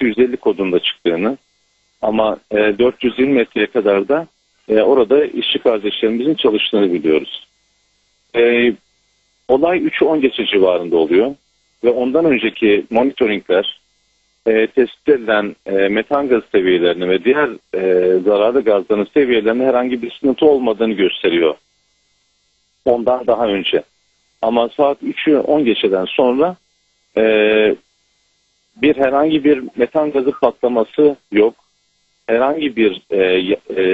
eksi 150 kodunda çıktığını ama e, 420 metreye kadar da e, orada işçi kardeşlerimizin çalıştığını biliyoruz. E, olay 3'ü 10 geçe civarında oluyor ve ondan önceki monitoringler e, tespit edilen e, metan gaz seviyelerini ve diğer e, zararlı gazların seviyelerinde herhangi bir sıkıntı olmadığını gösteriyor. Ondan daha önce. Ama saat 3'ü 10 geçeden sonra e, bir herhangi bir metan gazı patlaması yok. Herhangi bir e, e,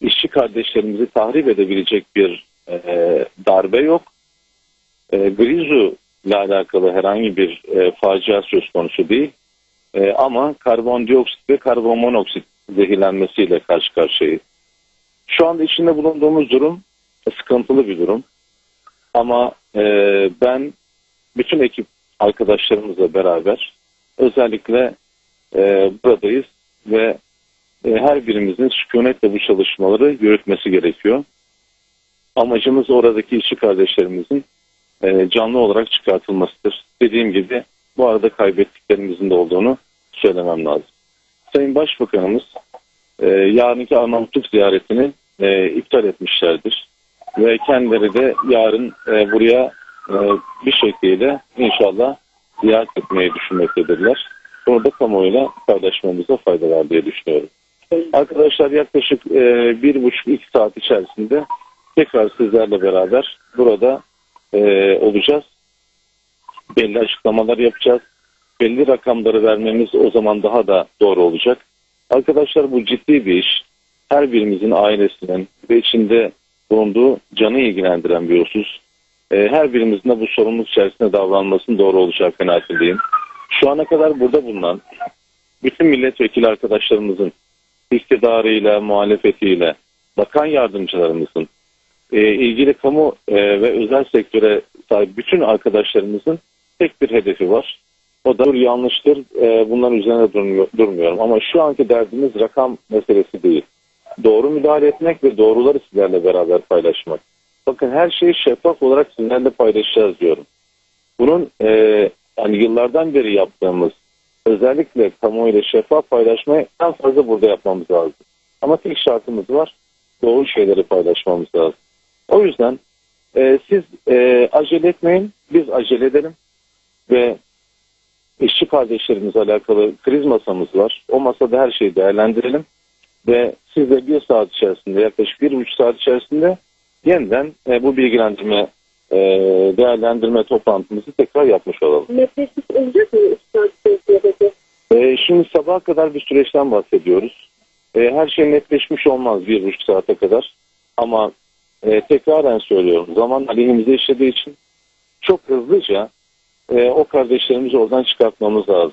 işçi kardeşlerimizi tahrip edebilecek bir e, darbe yok. E, Grizu ile alakalı herhangi bir e, facia söz konusu değil. E, ama karbondioksit ve karbon monoksit zehirlenmesiyle karşı karşıyayız. Şu anda içinde bulunduğumuz durum sıkıntılı bir durum. Ama e, ben bütün ekip arkadaşlarımızla beraber özellikle e, buradayız ve e, her birimizin sükunetle bu çalışmaları yürütmesi gerekiyor. Amacımız oradaki işçi kardeşlerimizin e, canlı olarak çıkartılmasıdır. Dediğim gibi bu arada kaybettiklerimizin de olduğunu söylemem lazım. Sayın Başbakanımız e, yarınki Arnavutluk ziyaretini e, iptal etmişlerdir. Ve kendileri de yarın e, buraya bir şekliyle inşallah ziyaret etmeyi düşünmektedirler. Bunu da kamuoyuyla paylaşmamıza fayda var diye düşünüyorum. Arkadaşlar yaklaşık e, bir buçuk iki saat içerisinde tekrar sizlerle beraber burada e, olacağız. Belli açıklamalar yapacağız. Belli rakamları vermemiz o zaman daha da doğru olacak. Arkadaşlar bu ciddi bir iş. Her birimizin ailesinin ve içinde bulunduğu canı ilgilendiren bir husus. E, her birimizin de bu sorumluluk içerisinde davranmasının doğru olacağı kanaatindeyim. Şu ana kadar burada bulunan bütün milletvekili arkadaşlarımızın iktidarıyla, muhalefetiyle, bakan yardımcılarımızın, e, ilgili kamu e, ve özel sektöre sahip bütün arkadaşlarımızın tek bir hedefi var. O da yanlıştır, e, bunların üzerine durmuyor, durmuyorum. Ama şu anki derdimiz rakam meselesi değil. Doğru müdahale etmek ve doğruları sizlerle beraber paylaşmak. Bakın her şeyi şeffaf olarak sizlerle paylaşacağız diyorum. Bunun e, yani yıllardan beri yaptığımız özellikle kamuoyuyla şeffaf paylaşmayı en fazla burada yapmamız lazım. Ama tek şartımız var. Doğru şeyleri paylaşmamız lazım. O yüzden e, siz e, acele etmeyin. Biz acele edelim. Ve işçi kardeşlerimizle alakalı kriz masamız var. O masada her şeyi değerlendirelim. Ve siz de bir saat içerisinde yaklaşık bir buçuk saat içerisinde yeniden e, bu bilgilendirme e, değerlendirme toplantımızı tekrar yapmış olalım. netleşmiş olacak mı seviyede? E, şimdi sabaha kadar bir süreçten bahsediyoruz. E, her şey netleşmiş olmaz bir buçuk saate kadar. Ama e, tekraren söylüyorum zaman aleyhimize işlediği için çok hızlıca e, o kardeşlerimizi oradan çıkartmamız lazım.